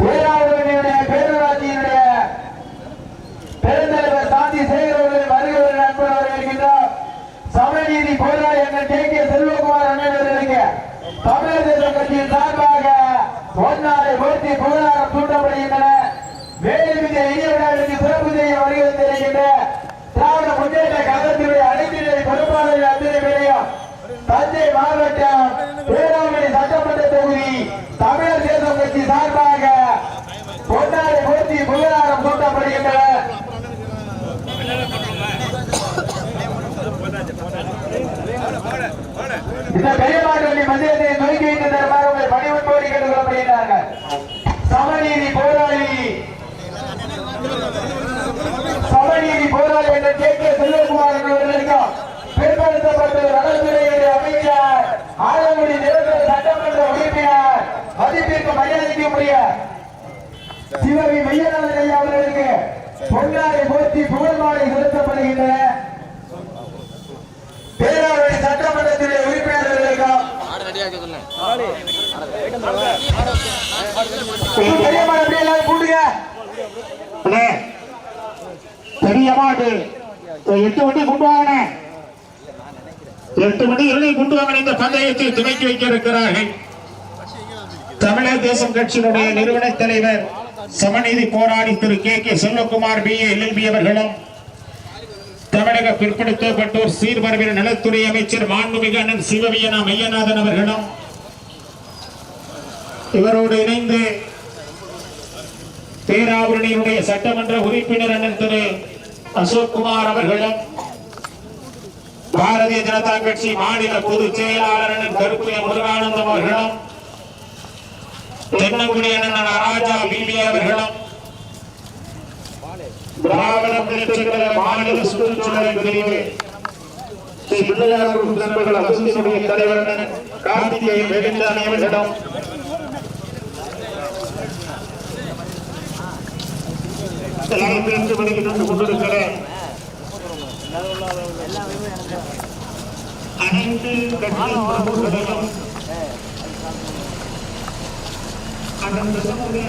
பேராவூரினுடைய பேரூராட்சியினுடைய பெருந்தலைவர் சாந்தி சேகரவர்களின் வருகிறவர் நண்பர் அவர்கள் இருக்கின்றோம் சமநீதி போராளி என்ற கே கே செல்வகுமார் அண்ணன் அவர்களுக்கு தமிழர் தேசம் கட்சியின் சார்பாக ஒன்னாரை போர்த்தி புகழாரம் சூட்டப்படுகின்றன வேலுவிதை இனிய விழாவிற்கு சிறப்பு செய்ய வருகிறது தெரிகின்ற திராவிட முன்னேற்ற கழகத்தினுடைய அனைத்து பொறுப்பாளர்கள் அத்தனை பேரையும் தஞ்சை மாவட்டம் பேராமணி சட்டமன்ற தொகுதி தமிழர் தேசம் கட்சி சார்பாக பொன்னாரை போர்த்தி புகழாரம் சூட்டப்படுகின்றன இந்த பெரியமாட்டவள்ளி மந்திரத்தை நோக்கி வைத்து தருமாறு உங்கள் பணிவுன்போடு கேட்டுக் சமநீதி போராளி. சமநீதி போராளி என்ற கே கே செல்வகுமார் என்பவர்களுக்கும் பிற்படுத்தப்பட்ட நலத்துறையுடைய அமைச்சர் ஆலங்குடி நிரந்தர சட்டமன்ற உறுப்பினர் மதிப்பிற்கு மரியாதைக்குரிய சிவவி மையநாதன் ஐயா அவர்களுக்கு பொன்னாரை போற்றி புகழ் மாலை செலுத்தப்படுகின்றன. பேராவளி சட்டமன்ற எட்டு மணி கொண்டு வாங்கண்ணே. எட்டு மணி இறுதி கொண்டு இந்த பந்தயத்தை துவக்கி வைக்க இருக்கிறார்கள் தமிழர் தேசம் கட்சியினுடைய நிறுவன தலைவர் சமநீதி போராடி திரு K K Selvakumar B LLB அவர்களும் தமிழக பிற்படுத்தப்பட்டோர் சீர்மரபின் நலத்துறை அமைச்சர் மாண்புமிகு அண்ணன் சிவவியனா மையநாதன் அவர்களும் இவரோடு இணைந்து பேராவூரணியினுடைய சட்டமன்ற உறுப்பினர் அண்ணன் திரு அசோக் குமார் அவர்களும் பாரதிய ஜனதா கட்சி மாநில பொதுச் செயலாளர் அண்ணன் கருப்பு முருகானந்தம் அவர்களும் தென்னங்குடி அண்ணன் ராஜா பிபி அவர்களும் திராவிட முன்னேற்றக் மாநில சுற்றுச்சூழல் பிரிவு. ஸ்ரீ நண்பர்கள் அசோசியனுடைய தலைவர் கார்த்திகேயன் அவர்களிடம். அனைத்து கட்சி பிரமுகர்களும் சமுதாய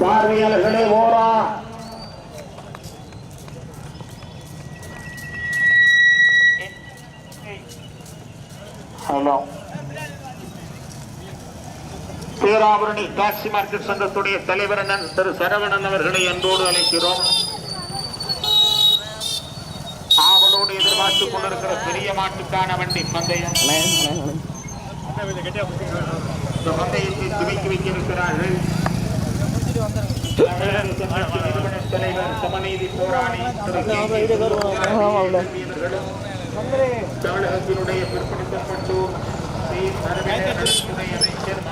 பார்வையாளர்களே ஓரா. ஹலோ. பேராபரணி டாக்ஸி மார்க்கெட் சங்கத்துடைய தலைவர் அண்ணன் திரு சரவணன் அவர்களை அன்போடு அழைக்கிறோம். ஆவலோடு எதிர்பார்த்துக் கொண்டிருக்கிற பெரிய மாட்டுக்கான வண்டி பந்தயம். பந்தயத்தை துவக்கி வைக்க தமிழகத்தினுடைய பிற்படுத்தப்பட்டோர் அமைச்சர்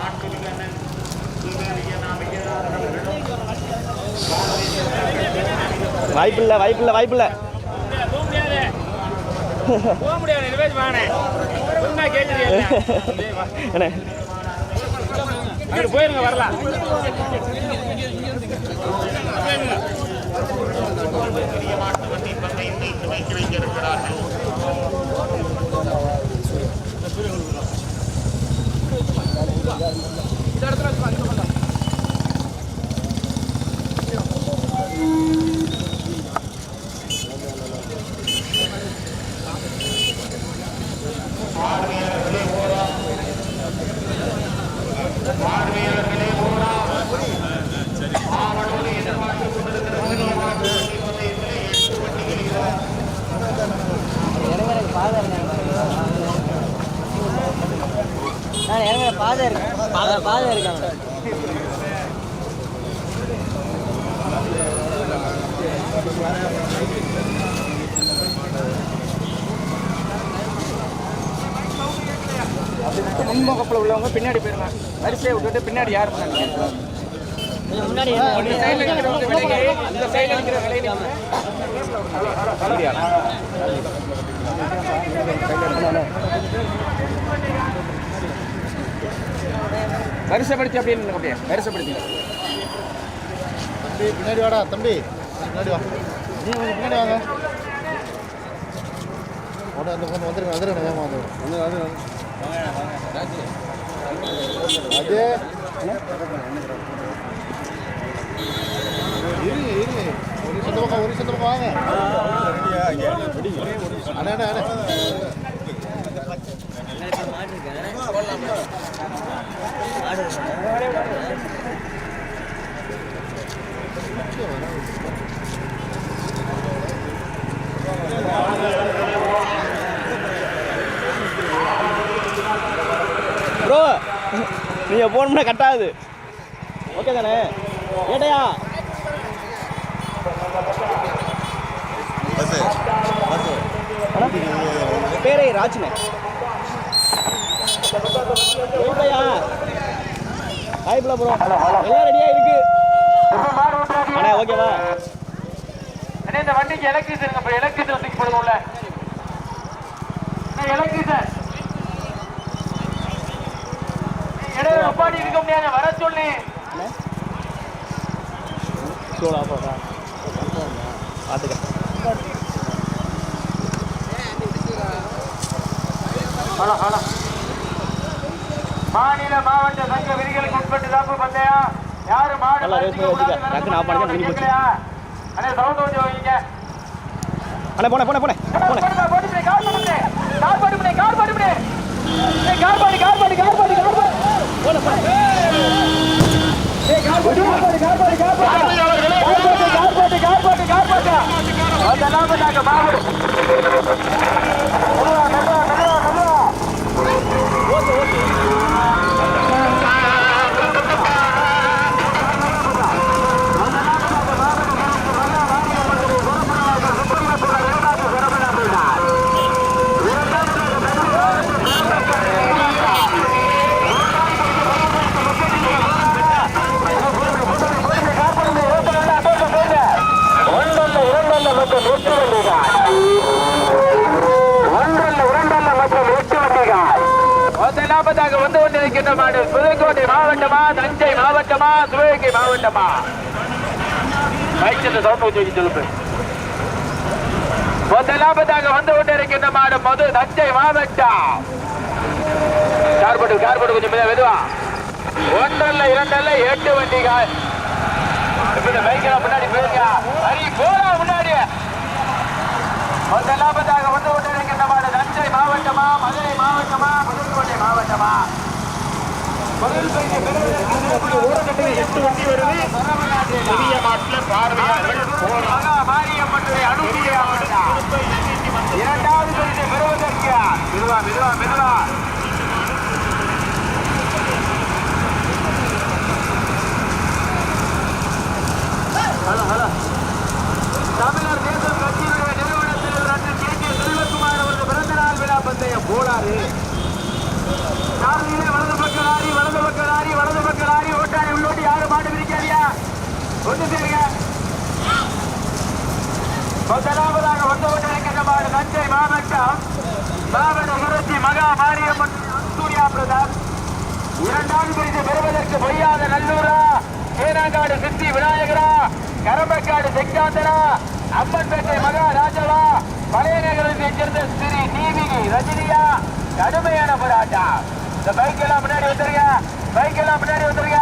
வாய்ப்பில்லை வாய்ப்பில்லை வாய்ப்பில்லை. போக முடியாது அங்கே போயிருங்க வரலாம் Thank you வண்டி பந்தயத்தை துவக்கி வைத்திருக்கிறார்கள் பார்வையாளர்களே ஓரம் பார்வையாளர்களே ஓரம் ஆவலோடு எதிர்பார்த்துக் கொண்டிருக்கிற பெரிய மாட்டு வண்டி பந்தயத்திலே எட்டு வண்டிகள் நான் இறங்குற பாதை இருக்கு பாதை பாதை இருக்காங்க. முன்முகப்பில் உள்ளவங்க பின்னாடி போயிருங்க. வரிசையை விட்டுட்டு பின்னாடி யார் பண்ணாங்க முன்னாடி இந்த சைடில் இருக்கிறவங்க விலகி இந்த சைடில் இருக்கிற விலகி வரிசைப்படுத்தி நில்லுங்க அப்படியே வரிசைப்படுத்தி தம்பி பின்னாடி வாடா தம்பி பின்னாடி வா நீ கொஞ்சம் பின்னாடி வாங்க உடனே அந்த பொண்ணு வந்துருங்க வந்துருங்க வேகமா வந்து வந்து வந்து அது இருங்க இருங்க ஒரு சொந்த பக்கம் ஒரு சொந்த பக்கம் வாங்க அண்ணா அண்ணா அண்ணா மாடு இருக்கு மாடு இருக்கு ப்ரோ நீங்கள் போகணும்னா கட்டாது ஓகே தானே? ஏட்டையா பேரே ராஜ்னே. ஏட்டையா வாய்ப்பில்ல ப்ரோ எல்லாம் ரெடியாக இருக்கு. அண்ணா ஓகேவா அண்ணே இந்த வண்டிக்கு எலக்ட்ரிஷன் இப்போ எலக்ட்ரிஷன் தூக்கி போடுவோம்ல எலக்ட்ரிஷன் இடையில ஒப்பாடி இருக்க முடியாது. வர சொல்லு. சோழா போட்டா பார்த்துக்க ஹலோ ஹலோ மாநில மாவட்ட சங்க விதிகளுக்கு உட்பட்டு தாப்பு பந்தயா யாரு மாடு. அண்ணே சவுண்ட் கொஞ்சம் வைங்க அண்ணா போனே போனே போனே போனே கார் போடுப்பா. கார் போடுப்பா, கார். ஏய், கார் போடு, கார் போடு, கார் போடு, கார் போடு. ஏய், கார் போடு, கார் போடு, கார் போடு, கார் போடு. கார் போடு, கார் போடு, கார் போடு, கார் போடு. அதெல்லாம் பண்ணாங்க, மாவு. மெதுவா, மெதுவா, மெதுவா, மெதுவா. ஒன்றல்ல இரண்டல்ல மற்றும் எட்டு வண்டிகள் ஒன்றல்ல இரண்டல்ல மற்றும் எட்டு வண்டிகள் முதலாவதாக வந்து கொண்டிருக்கின்ற மாடு புதுக்கோட்டை மாவட்டமா தஞ்சை மாவட்டமா சிவகங்கை மாவட்டமா? கைச்சந்த சவுண்ட் வச்சு சொல்லுங்க. முதலாவதாக வந்து கொண்டிருக்கின்ற மாடு மது தஞ்சை மாவட்டம். கார்பட்டு கார்பட்டு கொஞ்சம் மெதுவா, ஒன்றல்ல இரண்டல்ல எட்டு வண்டிகள். முன்னாடி போயிருங்க ஹரி முன்னாடி முதலாவதாக வந்து மாவட்டமா மதுரை மாவட்டமா புதுக்கோட்டை மாவட்டமா? இரண்டாவது பரிசு பெறுவதற்கு மெதுவா மெதுவா மெதுவா. ஹலோ ஹலோ தமிழர் தேசம் கட்சியினுடைய நிறுவனத்தில் ரெண்டு கே கே செல்வகுமார் அவர்கள் கோளாறு சாரதியிலே வலது பக்க லாரி வலது பக்க லாரி வலது பக்க லாரி ஓட்டாரி உள்ளோட்டி யாரும் மாட்டு பிரிக்காதியா ஒன்று சேருங்க முதலாவதாக வந்து கொண்டிருக்கின்ற மாடு தஞ்சை மாவட்டம் மாவட்ட சுரட்சி மகா மாரியம்மன் சூர்யா பிரதாப். இரண்டாம் பரிசு பெறுவதற்கு பொய்யாத நல்லூரா? ஏனாங்காடு சித்தி விநாயகரா? கரம்பக்காடு செங்காந்தரா அம்மன்பேட்டை மகா ராஜவா பழைய நகரத்தை சேர்ந்த ஸ்ரீ டிவிகி ரஜினியா? கடுமையான போராட்டம். இந்த பைக் எல்லாம் முன்னாடி வந்துருங்க பைக் எல்லாம் முன்னாடி வந்துருங்க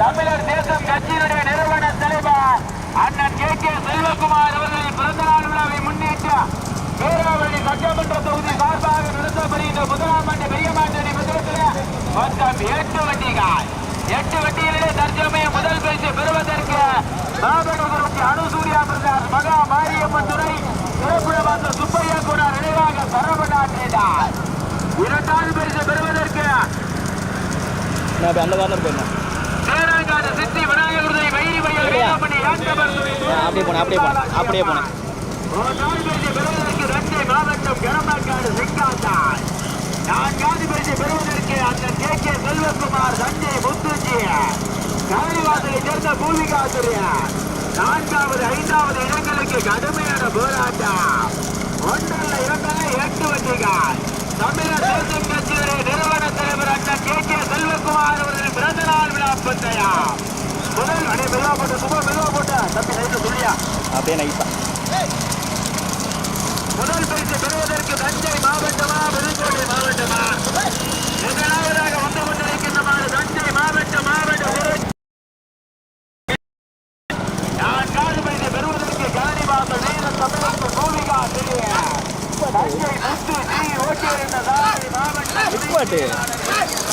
தமிழர் தேசம் கட்சியினுடைய நிறுவன தலைவர் அண்ணன் கே கே செல்வகுமார் அவர்களின் பிறந்த நாள் விழாவை முன்னிட்டு பேராவளி சட்டமன்ற தொகுதி சார்பாக நடத்தப்படுகின்ற முதலாம் ஆண்டு பெரிய மாட்டணி முதலத்தில் மொத்தம் எட்டு வண்டிகள் எட்டு வண்டிகளிலே தற்சமயம் முதல் பரிசு பெறுவதற்கு மாவட்டகுருச்சி அணுசூர்யா பிரசாத் மகா மாரியம்மன் துறை சிறப்புடவாச சுப்பையா குணர் நினைவாக சரவணாற்றினார். இரண்டாவது பரிசு பெறுவதற்கு நான் அந்த கார்னர் போயிருந்தேன் சேராங்காடு சித்தி விநாயகருதை வைரி வயல் ஆண்டவர் அப்படியே போனேன் அப்படியே போனேன் அப்படியே போனேன். மூன்றாவது பரிசு பெறுவதற்கு தஞ்சை மாவட்டம் கரமாக்காடு செங்காத்தாய் நான்காவது பரிசு பெறுவதற்கு அந்த கே கே செல்வகுமார் தஞ்சை முத்துஜி. காளிவாசலை சேர்ந்த பூமிகா ஆசிரியர் நான்காவது ஐந்தாவது இடங்களுக்கு கடுமையான போராட்டம். ஒன்றல்ல இரண்டல்ல எட்டு வண்டிகள். தமிழர் தேசம் கட்சியுடைய நிறுவன தலைவர் அண்ணன் கே. கே. செல்வகுமார் அவர்களின் பிறந்த நாள் விழா பந்தயா முதல் அடே மெதுவா போட்ட சும்மா மெதுவா போட்ட. தம்பி நைட்டு சொல்லியா அப்படியே நைஸா முதல் பரிசு பெறுவதற்கு தஞ்சை மாவட்டமா புதுக்கோட்டை மாவட்டமா? முதலாவதாக வந்து கொண்டிருக்கின்ற தஞ்சை மாவட்ட மாவட்ட சுரட்சி. நான்காவது பரிசு பெறுவதற்கு காணிவாசல் வீர தமிழக பூமிகா ஆசிரியர்.